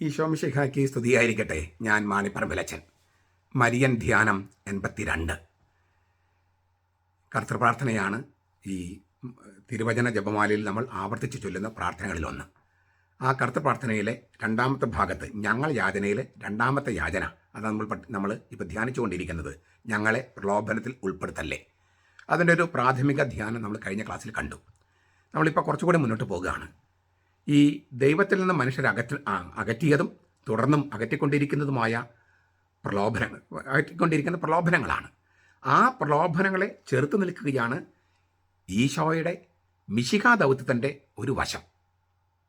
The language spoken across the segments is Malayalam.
ഈശോമിഷിഹാക്കി സ്തുതിയായിരിക്കട്ടെ. ഞാൻ മാണിപ്പറമ്പിലച്ചൻ. മരിയൻ ധ്യാനം എൺപത്തിരണ്ട്. കർത്തൃപ്രാർത്ഥനയാണ് ഈ തിരുവചന ജപമാലയിൽ നമ്മൾ ആവർത്തിച്ച് ചൊല്ലുന്ന പ്രാർത്ഥനകളിലൊന്ന്. ആ കർത്തൃപ്രാർത്ഥനയിലെ രണ്ടാമത്തെ ഭാഗത്ത് ഞങ്ങൾ യാചനയിലെ രണ്ടാമത്തെ യാചന അത് നമ്മൾ നമ്മൾ ഇപ്പോൾ ധ്യാനിച്ചുകൊണ്ടിരിക്കുന്നത്. ഞങ്ങളെ പ്രലോഭനത്തിൽ ഉൾപ്പെടുത്തല്ലേ. അതിന്റെ ഒരു പ്രാഥമിക ധ്യാനം നമ്മൾ കഴിഞ്ഞ ക്ലാസ്സിൽ കണ്ടു. നമ്മളിപ്പോൾ കുറച്ചുകൂടി മുന്നോട്ട് പോകുകയാണ് ഈ ദൈവത്തിൽ നിന്ന് മനുഷ്യരെ അകറ്റി അകറ്റിയതും തുടർന്നും അകറ്റിക്കൊണ്ടിരിക്കുന്നതുമായ പ്രലോഭനങ്ങൾ അകറ്റിക്കൊണ്ടിരിക്കുന്ന പ്രലോഭനങ്ങളാണ്. ആ പ്രലോഭനങ്ങളെ ചെറുത്ത് നിൽക്കുകയാണ് ഈശോയുടെ മിശികാ ദൗത്യത്തിന്റെ ഒരു വശം.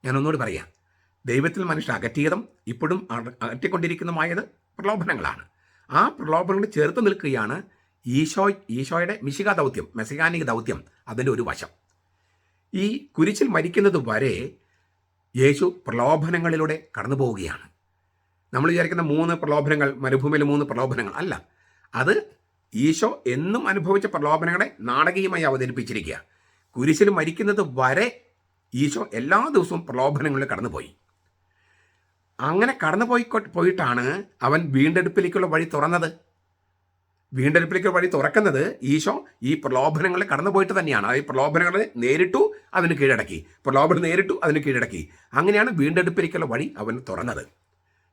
ഞാൻ ഒന്നുകൂടി പറയാം. ദൈവത്തിൽ മനുഷ്യർ അകറ്റിയതും ഇപ്പോഴും അക- അകറ്റിക്കൊണ്ടിരിക്കുന്നതുമായത് പ്രലോഭനങ്ങളാണ്. ആ പ്രലോഭനങ്ങൾ ചേർത്ത് നിൽക്കുകയാണ് ഈശോ ഈശോയുടെ മിശികാ ദൗത്യം മെസികാനിക ദൗത്യം അതിന്റെ ഒരു വശം. ഈ കുരിശിൽ മരിക്കുന്നത് വരെ യേശു പ്രലോഭനങ്ങളിലൂടെ കടന്നു പോവുകയാണ് നമ്മൾ വിചാരിക്കുന്ന മൂന്ന് പ്രലോഭനങ്ങൾ മരുഭൂമിയിലെ മൂന്ന് പ്രലോഭനങ്ങൾ അല്ല. അത് ഈശോ എന്നും അനുഭവിച്ച പ്രലോഭനങ്ങളെ നാടകീയമായി അവതരിപ്പിച്ചിരിക്കുക. കുരിശിൽ മരിക്കുന്നത് വരെ ഈശോ എല്ലാ ദിവസവും പ്രലോഭനങ്ങളിൽ കടന്നുപോയി. അങ്ങനെ കടന്നു പോയി പോയിട്ടാണ് അവൻ വീണ്ടെടുപ്പിലേക്കുള്ള വഴി തുറന്നത്. വീണ്ടെടുപ്പിലേക്കുള്ള വഴി തുറക്കുന്നത് ഈശോ ഈ പ്രലോഭനങ്ങളെ കടന്നുപോയിട്ട് തന്നെയാണ്. അതായത് പ്രലോഭനങ്ങളെ നേരിട്ടു അതിന് കീഴടക്കി. പ്രലോഭനം നേരിട്ടു അതിന് കീഴടക്കി. അങ്ങനെയാണ് വീണ്ടെടുപ്പിലേക്കുള്ള വഴി അവൻ തുറന്നത്.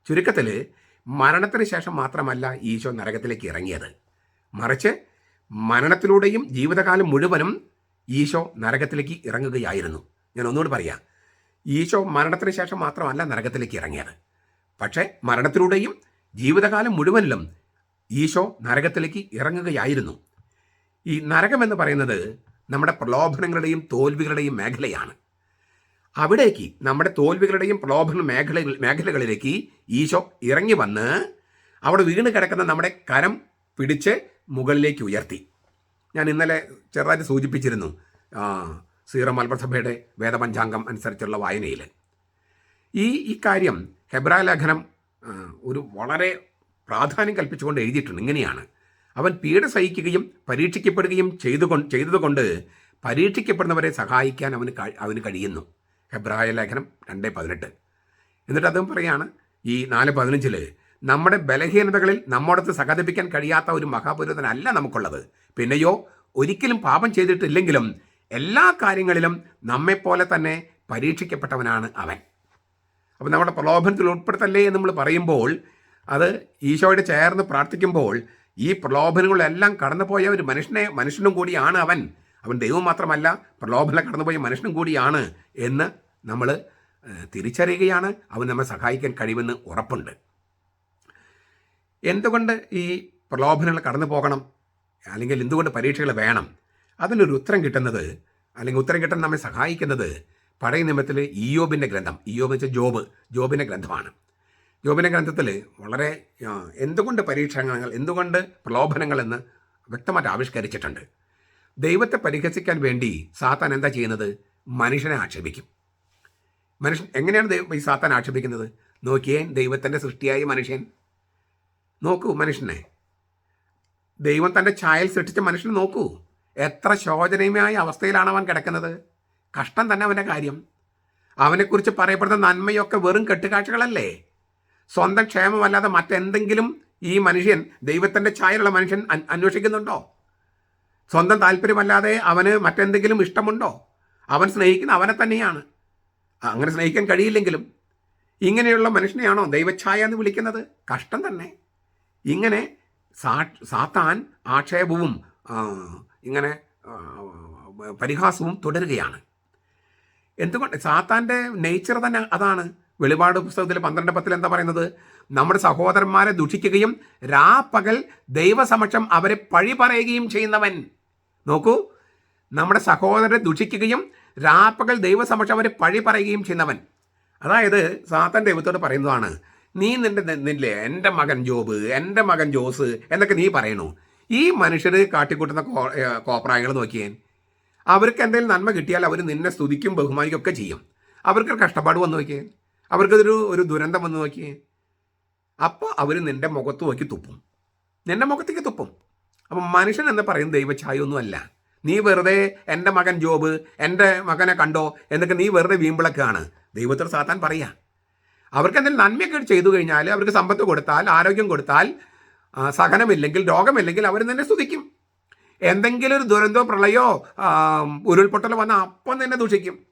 ചുരുക്കത്തിൽ മരണത്തിന് ശേഷം മാത്രമല്ല ഈശോ നരകത്തിലേക്ക് ഇറങ്ങിയത്. മറിച്ച് മരണത്തിലൂടെയും ജീവിതകാലം മുഴുവനും ഈശോ നരകത്തിലേക്ക് ഇറങ്ങുകയായിരുന്നു. ഞാൻ ഒന്നുകൂടി പറയാം. ഈശോ മരണത്തിന് ശേഷം മാത്രമല്ല നരകത്തിലേക്ക് ഇറങ്ങിയത്. പക്ഷേ മരണത്തിലൂടെയും ജീവിതകാലം മുഴുവനിലും ഈശോ നരകത്തിലേക്ക് ഇറങ്ങുകയായിരുന്നു. ഈ നരകം എന്ന് പറയുന്നത് നമ്മുടെ പ്രലോഭനങ്ങളുടെയും തോൽവികളുടെയും മേഖലയാണ്. അവിടേക്ക് നമ്മുടെ തോൽവികളുടെയും പ്രലോഭന മേഖല മേഖലകളിലേക്ക് ഈശോ ഇറങ്ങി വന്ന് അവിടെ വീണ് കിടക്കുന്ന നമ്മുടെ കരം പിടിച്ച് മുകളിലേക്ക് ഉയർത്തി. ഞാൻ ഇന്നലെ ചെറുതായിട്ട് സൂചിപ്പിച്ചിരുന്നു സീറോ മലബസഭയുടെ വേദപഞ്ചാംഗം അനുസരിച്ചുള്ള വായനയിൽ ഈ ഈ കാര്യം ഹെബ്രായ ലേഖനം ഒരു വളരെ പ്രാധാന്യം കൽപ്പിച്ചുകൊണ്ട് എഴുതിയിട്ടുണ്ട്. ഇങ്ങനെയാണ്. അവൻ പീഡ സഹിക്കുകയും പരീക്ഷിക്കപ്പെടുകയും ചെയ്തുകൊണ്ട് ചെയ്തതുകൊണ്ട് പരീക്ഷിക്കപ്പെടുന്നവരെ സഹായിക്കാൻ അവന് അവന് കഴിയുന്നു. എബ്രായ ലേഖനം രണ്ട് പതിനെട്ട്. എന്നിട്ട് അദ്ദേഹം പറയാണ് ഈ നാല് പതിനഞ്ചിൽ നമ്മുടെ ബലഹീനതകളിൽ നമ്മോടത്ത് സഹതപിക്കാൻ കഴിയാത്ത ഒരു മഹാപുരുതനല്ല നമുക്കുള്ളത്. പിന്നെയോ ഒരിക്കലും പാപം ചെയ്തിട്ടില്ലെങ്കിലും എല്ലാ കാര്യങ്ങളിലും നമ്മെപ്പോലെ തന്നെ പരീക്ഷിക്കപ്പെട്ടവനാണ് അവൻ. അപ്പം നമ്മുടെ പ്രലോഭനത്തിൽ ഉൾപ്പെടുത്തല്ലേ എന്ന് നമ്മൾ പറയുമ്പോൾ അത് ഈശോയോട് ചേർന്ന് പ്രാർത്ഥിക്കുമ്പോൾ ഈ പ്രലോഭനങ്ങളെല്ലാം കടന്നുപോയ ഒരു മനുഷ്യനെ മനുഷ്യനും കൂടിയാണ് അവൻ. അവൻ ദൈവം മാത്രമല്ല പ്രലോഭനം കടന്നുപോയ മനുഷ്യനും കൂടിയാണ് എന്ന് നമ്മൾ തിരിച്ചറിയുകയാണ്. അവൻ നമ്മെ സഹായിക്കാൻ കഴിയുമെന്ന് ഉറപ്പുണ്ട്. എന്തുകൊണ്ട് ഈ പ്രലോഭനങ്ങൾ കടന്നു പോകണം അല്ലെങ്കിൽ എന്തുകൊണ്ട് പരീക്ഷകൾ വേണം? അതിനൊരു ഉത്തരം കിട്ടുന്നത് അല്ലെങ്കിൽ ഉത്തരം കിട്ടാൻ നമ്മെ സഹായിക്കുന്നത് പഴയ നിയമത്തിൽ ഇയോബിന്റെ ഗ്രന്ഥം. ഇയോബ് വെച്ച ജോബ്. ജോബിന്റെ ഗ്രന്ഥമാണ്. ജോബിന്റെ ഗ്രന്ഥത്തിൽ വളരെ എന്തുകൊണ്ട് പരീക്ഷണങ്ങൾ എന്തുകൊണ്ട് പ്രലോഭനങ്ങൾ എന്ന് വ്യക്തമായിട്ട് ആവിഷ്കരിച്ചിട്ടുണ്ട്. ദൈവത്തെ പരിഹസിക്കാൻ വേണ്ടി സാത്താൻ എന്താ ചെയ്യുന്നത്? മനുഷ്യനെ ആക്ഷേപിക്കും. മനുഷ്യൻ എങ്ങനെയാണ് ദൈവം ഈ സാത്താൻ ആക്ഷേപിക്കുന്നത്? നോക്കിയേ ദൈവത്തിന്റെ സൃഷ്ടിയായ മനുഷ്യൻ. നോക്കൂ മനുഷ്യനെ. ദൈവം തന്റെ ചായൽ സൃഷ്ടിച്ച മനുഷ്യനെ നോക്കൂ. എത്ര ശോചനീയമായ അവസ്ഥയിലാണ് അവൻ കിടക്കുന്നത്. കഷ്ടം തന്നെ അവന്റെ കാര്യം. അവനെക്കുറിച്ച് പറയപ്പെടുന്ന നന്മയൊക്കെ വെറും കെട്ടുകാഴ്ചകളല്ലേ? സ്വന്തം ക്ഷേമമല്ലാതെ മറ്റെന്തെങ്കിലും ഈ മനുഷ്യൻ ദൈവത്തിന്റെ ഛായയുള്ള മനുഷ്യൻ അന്വേഷിക്കുന്നുണ്ടോ? സ്വന്തം താല്പര്യമല്ലാതെ അവന് മറ്റെന്തെങ്കിലും ഇഷ്ടമുണ്ടോ? അവൻ സ്നേഹിക്കുന്ന അവനെ തന്നെയാണ്. അങ്ങനെ സ്നേഹിക്കാൻ കഴിയില്ലെങ്കിലും ഇങ്ങനെയുള്ള മനുഷ്യനെയാണോ ദൈവഛായ എന്ന് വിളിക്കുന്നത്? കഷ്ടം തന്നെ. ഇങ്ങനെ സാത്താൻ ആക്ഷേപവും ഇങ്ങനെ പരിഹാസവും തുടരുകയാണ്. എന്തുകൊണ്ട്? സാത്താന്റെ നേച്ചർ തന്നെ അതാണ്. വെളിപാട് പുസ്തകത്തിൽ പന്ത്രണ്ട് പത്തിൽ എന്താ പറയുന്നത്? നമ്മുടെ സഹോദരന്മാരെ ദുഷിക്കുകയും രാപ്പകൽ ദൈവസമക്ഷം അവരെ പഴി പറയുകയും ചെയ്യുന്നവൻ. നോക്കൂ നമ്മുടെ സഹോദരനെ ദുഷിക്കുകയും രാപ്പകൽ ദൈവസമക്ഷം അവരെ പഴി പറയുകയും ചെയ്യുന്നവൻ. അതായത് സാത്തൻ ദൈവത്തോട് പറയുന്നതാണ് നീ നിന്റെ നിന്നില്ലേ എന്റെ മകൻ ജോബ് എന്റെ മകൻ ജോസ് എന്നൊക്കെ നീ പറയണു. ഈ മനുഷ്യർ കാട്ടിക്കൂട്ടുന്ന കോപ്രായങ്ങൾ നോക്കിയേൻ അവർക്ക് എന്തെങ്കിലും നന്മ കിട്ടിയാൽ അവർ നിന്നെ സ്തുതിക്കും ബഹുമാനിക്കും ഒക്കെ ചെയ്യും. അവർക്ക് കഷ്ടപ്പാട് വന്നു നോക്കിയേ. അവർക്കതൊരു ഒരു ദുരന്തം വന്ന് നോക്കി. അപ്പോൾ അവർ നിന്റെ മുഖത്ത് നോക്കി തുപ്പും. നിന്റെ മുഖത്തേക്ക് തുപ്പും. അപ്പം മനുഷ്യൻ എന്ന് പറയുന്ന ദൈവഛായൊന്നുമല്ല നീ വെറുതെ എന്റെ മകൻ ജോബ് എന്റെ മകനെ കണ്ടോ എന്നൊക്കെ നീ വെറുതെ വീമ്പിളക്കാണ് ദൈവത്തോട് സാത്താൻ പറയാ. അവർക്ക് എന്തെങ്കിലും നന്മയൊക്കെ ചെയ്തു കഴിഞ്ഞാൽ അവർക്ക് സമ്പത്ത് കൊടുത്താൽ ആരോഗ്യം കൊടുത്താൽ സഹനമില്ലെങ്കിൽ രോഗമില്ലെങ്കിൽ അവർ നിന്നെ സ്തുതിക്കും. എന്തെങ്കിലും ഒരു ദുരന്തോ പ്രളയോ ഉരുൾപൊട്ടലോ വന്നാൽ അപ്പം തന്നെ ദൂഷിക്കും.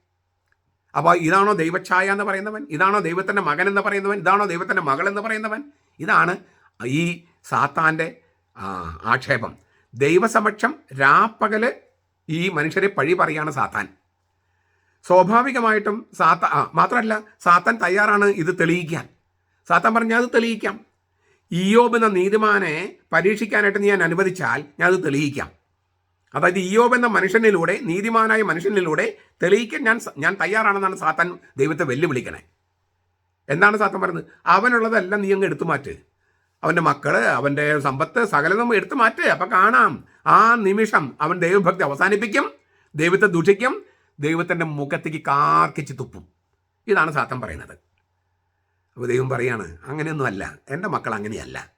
അപ്പോൾ ഇതാണോ ദൈവഛായ എന്ന് പറയുന്നവൻ? ഇതാണോ ദൈവത്തിന്റെ മകൻ എന്ന് പറയുന്നവൻ? ഇതാണോ ദൈവത്തിന്റെ മകൾ എന്ന് പറയുന്നവൻ? ഇതാണ് ഈ സാത്താന്റെ ആക്ഷേപം. ദൈവസമക്ഷം രാപ്പകൽ ഈ മനുഷ്യരെ പഴി പറയാണ് സാത്താൻ. സ്വാഭാവികമായിട്ടും സാത്ത മാത്രമല്ല സാത്താൻ തയ്യാറാണ് ഇത് തെളിയിക്കാൻ. സാത്താൻ പറഞ്ഞാൽ അത് തെളിയിക്കാം. ഇയോബ് എന്ന നീതിമാനെ പരീക്ഷിക്കാനായിട്ട് ഞാൻ അനുവദിച്ചാൽ ഞാൻ അത് തെളിയിക്കാം. അതായത് ഇയോബ് എന്ന മനുഷ്യനിലൂടെ നീതിമാനായ മനുഷ്യനിലൂടെ തെളിയിക്കാൻ ഞാൻ ഞാൻ തയ്യാറാണെന്നാണ് സാത്താൻ ദൈവത്തെ വെല്ലുവിളിക്കണേ. എന്താണ് സാത്താൻ പറയുന്നത്? അവനുള്ളതെല്ലാം നീ അങ്ങ് എടുത്തു മാറ്റ്. അവന്റെ മക്കൾ അവന്റെ സമ്പത്ത് സകലതും എടുത്തു മാറ്റ്. അപ്പം കാണാം ആ നിമിഷം അവൻ ദൈവഭക്തി അവസാനിപ്പിക്കും ദൈവത്തെ ദുഷിക്കും ദൈവത്തിന്റെ മുഖത്തേക്ക് കാർക്കിച്ച് തുപ്പും. ഇതാണ് സാത്താൻ പറയുന്നത്. അപ്പോൾ ദൈവം പറയാണ് അങ്ങനെയൊന്നും അല്ല എന്റെ മക്കൾ അങ്ങനെയല്ല.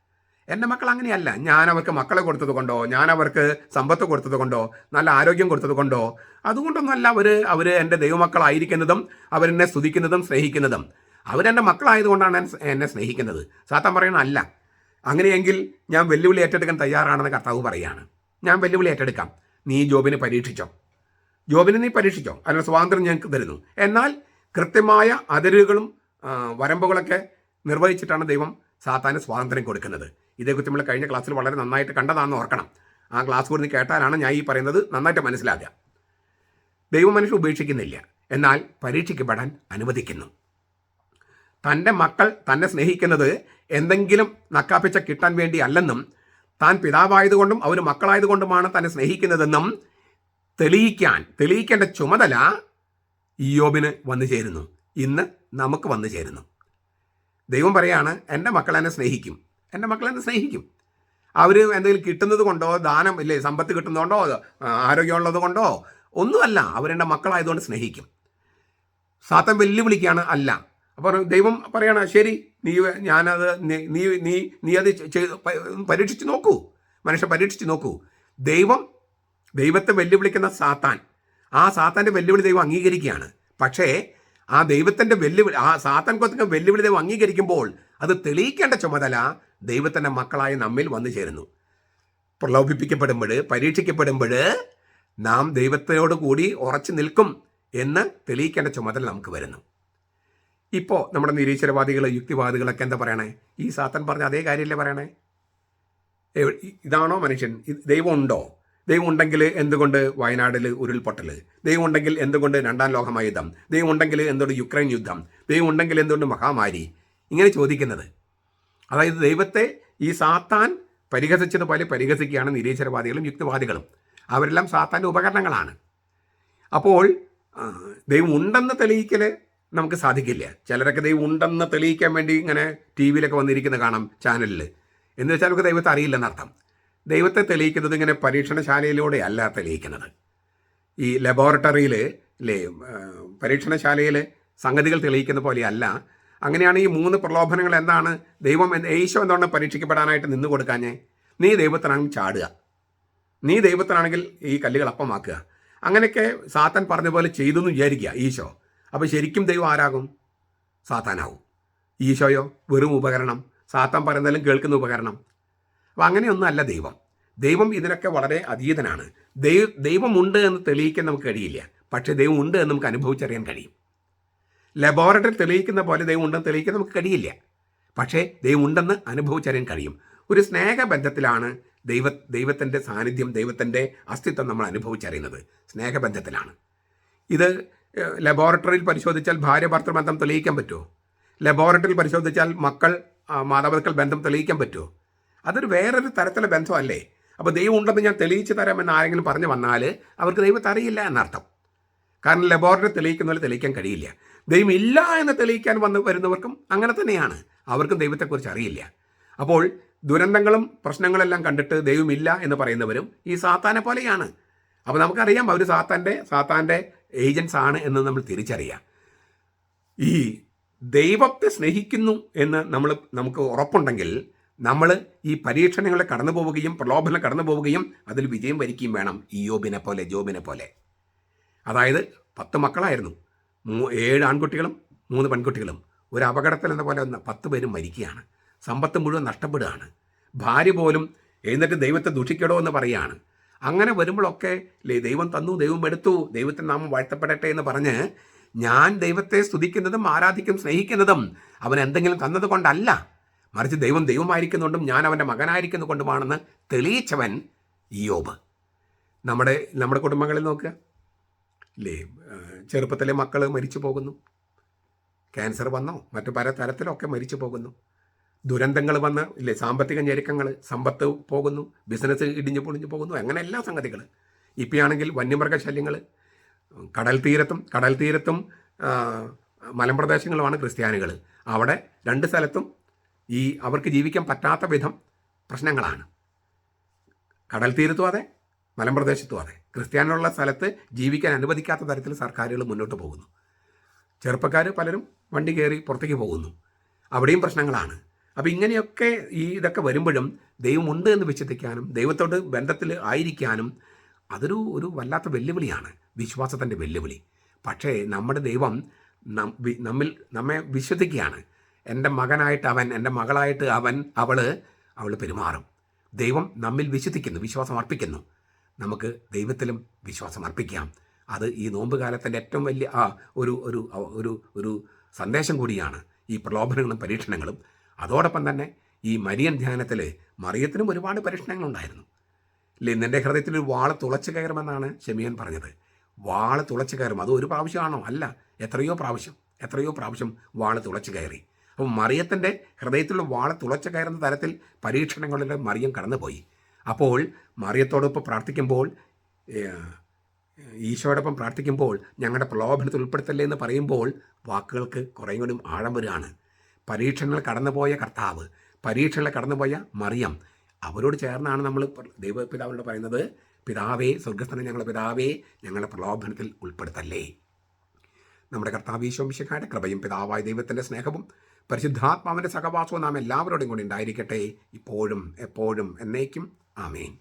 എന്റെ മക്കൾ അങ്ങനെയല്ല. ഞാൻ അവർക്ക് മക്കളെ കൊടുത്തത് കൊണ്ടോ ഞാൻ അവർക്ക് സമ്പത്ത് കൊടുത്തത് കൊണ്ടോ നല്ല ആരോഗ്യം കൊടുത്തത് കൊണ്ടോ അതുകൊണ്ടൊന്നുമല്ല അവർ അവർ എന്റെ ദൈവമക്കളായിരിക്കുന്നതും അവരെന്നെ സ്തുതിക്കുന്നതും സ്നേഹിക്കുന്നതും. അവരെന്റെ മക്കളായതുകൊണ്ടാണ് എന്നെ- സ്നേഹിക്കുന്നത്. സാത്താൻ പറയണ അല്ല. അങ്ങനെയെങ്കിൽ ഞാൻ വെല്ലുവിളി ഏറ്റെടുക്കാൻ തയ്യാറാണെന്ന് കർത്താവ് പറയുകയാണ് ഞാൻ വെല്ലുവിളി ഏറ്റെടുക്കാം. നീ ജോബിനെ പരീക്ഷിച്ചോ. ജോബിനെ നീ പരീക്ഷിച്ചോ. അതിനുള്ള സ്വാതന്ത്ര്യം ഞങ്ങൾക്ക് തരുന്നു. എന്നാൽ കൃത്യമായ അതിരുകളും വരമ്പുകളൊക്കെ നിർവഹിച്ചിട്ടാണ് ദൈവം സാത്താന് സ്വാതന്ത്ര്യം കൊടുക്കുന്നത്. ഇതേക്കുറിച്ച് നമ്മൾ കഴിഞ്ഞ ക്ലാസ്സിൽ വളരെ നന്നായിട്ട് കണ്ടതാണെന്ന് ഓർക്കണം. ആ ക്ലാസ് കൂടി കേട്ടാലാണ് ഞാൻ ഈ പറയുന്നത് നന്നായിട്ട് മനസ്സിലാക്കുക ദൈവം മനുഷ്യൻ ഉപേക്ഷിക്കുന്നില്ല. എന്നാൽ പരീക്ഷിക്കപ്പെടാൻ അനുവദിക്കുന്നു. തന്റെ മക്കൾ തന്നെ സ്നേഹിക്കുന്നത് എന്തെങ്കിലും നക്കാപ്പിച്ച കിട്ടാൻ വേണ്ടി അല്ലെന്നും താൻ പിതാവായതുകൊണ്ടും അവർ മക്കളായതുകൊണ്ടുമാണ് തന്നെ സ്നേഹിക്കുന്നതെന്നും തെളിയിക്കാൻ തെളിയിക്കേണ്ട ചുമതല ഇയോബിന് വന്നു ചേരുന്നു. ഇന്ന് നമുക്ക് വന്നു ചേരുന്നു. ദൈവം പറയാണ് എന്റെ മക്കൾ എന്നെ സ്നേഹിക്കും. എന്റെ മക്കളെ എന്നെ സ്നേഹിക്കും? അവർ എന്തെങ്കിലും കിട്ടുന്നത് കൊണ്ടോ ദാനം ഇല്ലേ സമ്പത്ത് കിട്ടുന്നതുകൊണ്ടോ ആരോഗ്യമുള്ളത് കൊണ്ടോ ഒന്നുമല്ല. അവരെന്റെ മക്കളായതുകൊണ്ട് സ്നേഹിക്കും. സാത്തൻ വെല്ലുവിളിക്കുകയാണ് അല്ല. അപ്പോൾ ദൈവം പറയണ ശരി നീ ഞാനത് നീ- നീ നീ അത് പരീക്ഷിച്ച് നോക്കൂ. മനുഷ്യൻ പരീക്ഷിച്ച് നോക്കൂ. ദൈവം ദൈവത്തെ വെല്ലുവിളിക്കുന്ന സാത്താൻ. ആ സാത്താന്റെ വെല്ലുവിളി ദൈവം അംഗീകരിക്കുകയാണ്. പക്ഷേ ആ ദൈവത്തിന്റെ വെല്ലുവിളി ആ സാത്താൻ കൊത്തിന്റെ വെല്ലുവിളി ദൈവം അംഗീകരിക്കുമ്പോൾ അത് തെളിയിക്കേണ്ട ചുമതല ദൈവത്തിന്റെ മക്കളായ നമ്മിൽ വന്നു ചേരുന്നു. പ്രലോഭിപ്പിക്കപ്പെടുമ്പോൾ പരീക്ഷിക്കപ്പെടുമ്പോൾ നാം ദൈവത്തോട് കൂടി ഉറച്ചു നിൽക്കും എന്ന് തെളിയിക്കേണ്ട ചുമതല നമുക്ക് വരുന്നു. ഇപ്പോൾ നമ്മുടെ നിരീശ്വരവാദികൾ യുക്തിവാദികളൊക്കെ എന്താ പറയണേ? ഈ സാത്തൻ പറഞ്ഞ അതേ കാര്യമല്ലേ പറയണേ? ഇതാണോ മനുഷ്യൻ? ദൈവം ഉണ്ടോ? ദൈവം ഉണ്ടെങ്കിൽ എന്തുകൊണ്ട് വയനാടിൽ ഉരുൾപൊട്ടൽ ദൈവം ഉണ്ടെങ്കിൽ എന്തുകൊണ്ട് രണ്ടാം ലോകമയുദ്ധം ദൈവം ഉണ്ടെങ്കിൽ എന്തുകൊണ്ട് യുക്രൈൻ യുദ്ധം? ദൈവം ഉണ്ടെങ്കിൽ എന്തുകൊണ്ട് മഹാമാരി? ഇങ്ങനെ ചോദിക്കുന്നത്. അതായത് ദൈവത്തെ ഈ സാത്താൻ പരിഹസിച്ചതുപോലെ പരിഹസിക്കുകയാണ് നിരീശ്വരവാദികളും യുക്തിവാദികളും. അവരെല്ലാം സാത്താന്റെ ഉപകരണങ്ങളാണ്. അപ്പോൾ ദൈവം ഉണ്ടെന്ന് തെളിയിക്കൽ നമുക്ക് സാധിക്കില്ല. ചിലരൊക്കെ ദൈവം ഉണ്ടെന്ന് തെളിയിക്കാൻ വേണ്ടി ഇങ്ങനെ ടി വിയിലൊക്കെ വന്നിരിക്കുന്ന കാണാം ചാനലിൽ എന്ന് വെച്ചാൽ നമുക്ക് ദൈവത്തെ അറിയില്ലെന്നർത്ഥം ദൈവത്തെ തെളിയിക്കുന്നത് ഇങ്ങനെ പരീക്ഷണശാലയിലൂടെ അല്ല തെളിയിക്കുന്നത്. ഈ ലബോറട്ടറിയിൽ അല്ലേ പരീക്ഷണശാലയിൽ സംഗതികൾ തെളിയിക്കുന്ന പോലെയല്ല അങ്ങനെയാണ് ഈ മൂന്ന് പ്രലോഭനങ്ങൾ എന്താണ്? ദൈവം ഈശോ എന്താണ് പരീക്ഷിക്കപ്പെടാനായിട്ട് നിന്ന് കൊടുക്കാഞ്ഞേ? നീ ദൈവത്തിനാണെങ്കിൽ ചാടുക. നീ ദൈവത്തിനാണെങ്കിൽ ഈ കല്ലുകൾ അപ്പമാക്കുക. അങ്ങനെയൊക്കെ സാത്താൻ പറഞ്ഞ പോലെ ചെയ്തു എന്ന് വിചാരിക്കുക ഈശോ. അപ്പോൾ ശരിക്കും ദൈവം ആരാകും? സാത്താനാവും. ഈശോയോ? വെറും ഉപകരണം. സാത്താൻ പറയുന്നതിലും കേൾക്കുന്ന ഉപകരണം. അപ്പം അങ്ങനെയൊന്നുമല്ല ദൈവം. ദൈവം ഇതിനൊക്കെ വളരെ അതീതനാണ്. ദൈവ ദൈവമുണ്ട് എന്ന് തെളിയിക്കാൻ നമുക്ക് കഴിയില്ല. പക്ഷേ ദൈവം ഉണ്ട് എന്ന് നമുക്ക് അനുഭവിച്ചറിയാൻ കഴിയും. ലബോറട്ടറി തെളിയിക്കുന്ന പോലെ ദൈവം ഉണ്ടെന്ന് തെളിയിക്കാൻ നമുക്ക് കഴിയില്ല. പക്ഷേ ദൈവം ഉണ്ടെന്ന് അനുഭവിച്ചറിയാൻ കഴിയും. ഒരു സ്നേഹബന്ധത്തിലാണ് ദൈവ ദൈവത്തിന്റെ സാന്നിധ്യം ദൈവത്തിന്റെ അസ്തിത്വം നമ്മൾ അനുഭവിച്ചറിയുന്നത്. സ്നേഹബന്ധത്തിലാണ്. ഇത് ലബോറട്ടറിയിൽ പരിശോധിച്ചാൽ ഭാര്യ ഭർത്തൃ ബന്ധം തെളിയിക്കാൻ പറ്റുമോ? ലബോറട്ടറിയിൽ പരിശോധിച്ചാൽ മക്കൾ മാതാപിതാക്കൾ ബന്ധം തെളിയിക്കാൻ പറ്റുമോ? അതൊരു വേറൊരു തരത്തിലെ ബന്ധമല്ലേ? അപ്പോൾ ദൈവം ഉണ്ടെന്ന് ഞാൻ തെളിയിച്ചു തരാമെന്ന് ആരെങ്കിലും പറഞ്ഞു വന്നാൽ അവർക്ക് ദൈവത്തെ അറിയില്ല എന്നർത്ഥം. കാരണം ലബോറട്ടറി തെളിയിക്കുന്ന തെളിയിക്കാൻ കഴിയില്ല. ദൈവം ഇല്ല എന്ന് തെളിയിക്കാൻ വന്ന് വരുന്നവർക്കും അങ്ങനെ തന്നെയാണ്. അവർക്കും ദൈവത്തെക്കുറിച്ച് അറിയില്ല. അപ്പോൾ ദുരന്തങ്ങളും പ്രശ്നങ്ങളെല്ലാം കണ്ടിട്ട് ദൈവമില്ല എന്ന് പറയുന്നവരും ഈ സാത്താനെ പോലെയാണ്. അപ്പോൾ നമുക്കറിയാം അവർ സാത്താന്റെ സാത്താന്റെ ഏജൻസ് ആണ് എന്ന് നമ്മൾ തിരിച്ചറിയാം. ഈ ദൈവത്തെ സ്നേഹിക്കുന്നു എന്ന് നമ്മൾ നമുക്ക് ഉറപ്പുണ്ടെങ്കിൽ നമ്മൾ ഈ പരീക്ഷണങ്ങളെ കടന്നു പോവുകയും പ്രലോഭനം കടന്നു പോവുകയും അതിൽ വിജയം വരിക്കുകയും വേണം ഈ യോബിനെ പോലെ ജോബിനെ പോലെ. അതായത് പത്ത് മക്കളായിരുന്നു. ഏഴ് ആൺകുട്ടികളും മൂന്ന് പെൺകുട്ടികളും. ഒരു അപകടത്തിൽ എന്ന പോലെ പത്ത് പേരും മരിക്കുകയാണ്. സമ്പത്ത് മുഴുവൻ നഷ്ടപ്പെടുകയാണ്. ഭാര്യ പോലും എഴുന്നേറ്റ് ദൈവത്തെ ദുഷിക്കടോ എന്ന് പറയുകയാണ് അങ്ങനെ വരുമ്പോഴൊക്കെ ദൈവം തന്നു ദൈവം എടുത്തു ദൈവത്തിന്റെ നാമം വാഴ്ത്തപ്പെടട്ടെ എന്ന് പറഞ്ഞ് ഞാൻ ദൈവത്തെ സ്തുതിക്കുന്നതും ആരാധിക്കും സ്നേഹിക്കുന്നതും അവൻ എന്തെങ്കിലും തന്നത് കൊണ്ടല്ല. മറിച്ച് ദൈവം ദൈവമായിരിക്കുന്നുണ്ടും ഞാൻ അവന്റെ മകനായിരിക്കുന്നു കൊണ്ടുമാണെന്ന് തെളിയിച്ചവൻ യോബ് നമ്മുടെ നമ്മുടെ കുടുംബങ്ങളിൽ നോക്കുക. ഇല്ലേ ചെറുപ്പത്തിലെ മക്കൾ മരിച്ചു പോകുന്നു. ക്യാൻസർ വന്നോ? മറ്റു പല തരത്തിലൊക്കെ മരിച്ചു പോകുന്നു. ദുരന്തങ്ങൾ വന്ന് ഇല്ലേ സാമ്പത്തിക ഞെരുക്കങ്ങൾ സമ്പത്ത് പോകുന്നു ബിസിനസ് ഇടിഞ്ഞു പൊളിഞ്ഞു പോകുന്നു അങ്ങനെ എല്ലാ സംഗതികൾ ഇപ്പോഴാണെങ്കിൽ വന്യമൃഗശല്യങ്ങൾ കടൽ തീരത്തും കടൽ തീരത്തും മലമ്പ്രദേശങ്ങളുമാണ് ക്രിസ്ത്യാനികൾ അവിടെ രണ്ട് സ്ഥലത്തും ഈ അവർക്ക് ജീവിക്കാൻ പറ്റാത്ത വിധം പ്രശ്നങ്ങളാണ്. കടൽ തീരത്തും അതെ മലമ്പ്രദേശത്തും അതെ ക്രിസ്ത്യാനികളുള്ള സ്ഥലത്ത് ജീവിക്കാൻ അനുവദിക്കാത്ത തരത്തിൽ സർക്കാരുകൾ മുന്നോട്ട് പോകുന്നു. ചെറുപ്പക്കാർ പലരും വണ്ടി കയറി പുറത്തേക്ക് പോകുന്നു. അവിടെയും പ്രശ്നങ്ങളാണ്. അപ്പോൾ ഇങ്ങനെയൊക്കെ ഈ ഇതൊക്കെ വരുമ്പോഴും ദൈവമുണ്ട് എന്ന് വിശ്വസിക്കാനും ദൈവത്തോട് ബന്ധത്തിൽ ആയിരിക്കാനും അതൊരു ഒരു വല്ലാത്ത വെല്ലുവിളിയാണ്. വിശ്വാസത്തിന്റെ വെല്ലുവിളി. പക്ഷേ നമ്മുടെ ദൈവം നമ്മിൽ നമ്മെ വിശ്വസിക്കുകയാണ്. എന്റെ മകനായിട്ട് അവൻ എന്റെ മകളായിട്ട് അവൻ അവൾ അവൾ പെരുമാറും. ദൈവം നമ്മിൽ വിശ്വസിക്കുന്നു വിശ്വാസം അർപ്പിക്കുന്നു. നമുക്ക് ദൈവത്തിലും വിശ്വാസം അർപ്പിക്കാം. അത് ഈ നോമ്പ് കാലത്തിന്റെ ഏറ്റവും വലിയ ആ ഒരു ഒരു ഒരു ഒരു സന്ദേശം കൂടിയാണ് ഈ പ്രലോഭനങ്ങളും പരീക്ഷണങ്ങളും. അതോടൊപ്പം തന്നെ ഈ മരിയൻ ധ്യാനത്തിൽ മറിയത്തിനും ഒരുപാട് പരീക്ഷണങ്ങളുണ്ടായിരുന്നു. ഇല്ലേ നിന്റെ ഹൃദയത്തിൽ ഒരു വാൾ തുളച്ചു കയറുമെന്നാണ് ഷെമിയൻ പറഞ്ഞത്. വാൾ തുളച്ചു കയറും. അത് ഒരു പ്രാവശ്യമാണോ? അല്ല എത്രയോ പ്രാവശ്യം എത്രയോ പ്രാവശ്യം വാൾ തുളച്ചു കയറി. അപ്പം മറിയത്തിന്റെ ഹൃദയത്തിലുള്ള വാൾ തുളച്ചു കയറുന്ന തരത്തിൽ പരീക്ഷണങ്ങളിൽ മറിയം കടന്നുപോയി. അപ്പോൾ മറിയത്തോടൊപ്പം പ്രാർത്ഥിക്കുമ്പോൾ ഈശോടൊപ്പം പ്രാർത്ഥിക്കുമ്പോൾ ഞങ്ങളുടെ പ്രലോഭനത്തിൽ ഉൾപ്പെടുത്തല്ലേ എന്ന് പറയുമ്പോൾ വാക്കുകൾക്ക് കുറേ കൂടി ആഴം വരികയാണ്. പരീക്ഷണങ്ങൾ കടന്നുപോയ കർത്താവ് പരീക്ഷണങ്ങൾ കടന്നുപോയ മറിയം അവരോട് ചേർന്നാണ് നമ്മൾ ദൈവപിതാവിനോട് പറയുന്നത് പിതാവേ സ്വർഗസ്ഥനം ഞങ്ങളുടെ പിതാവേ ഞങ്ങളുടെ പ്രലോഭനത്തിൽ ഉൾപ്പെടുത്തല്ലേ. നമ്മുടെ കർത്താവ് ഈശോമിശക്കാരുടെ കൃപയും പിതാവായ ദൈവത്തിന്റെ സ്നേഹവും പരിശുദ്ധാത്മാവിന്റെ സഹവാസവും നാം എല്ലാവരോടും കൂടി ഉണ്ടായിരിക്കട്ടെ. ഇപ്പോഴും എപ്പോഴും എന്നേക്കും ആമേൻ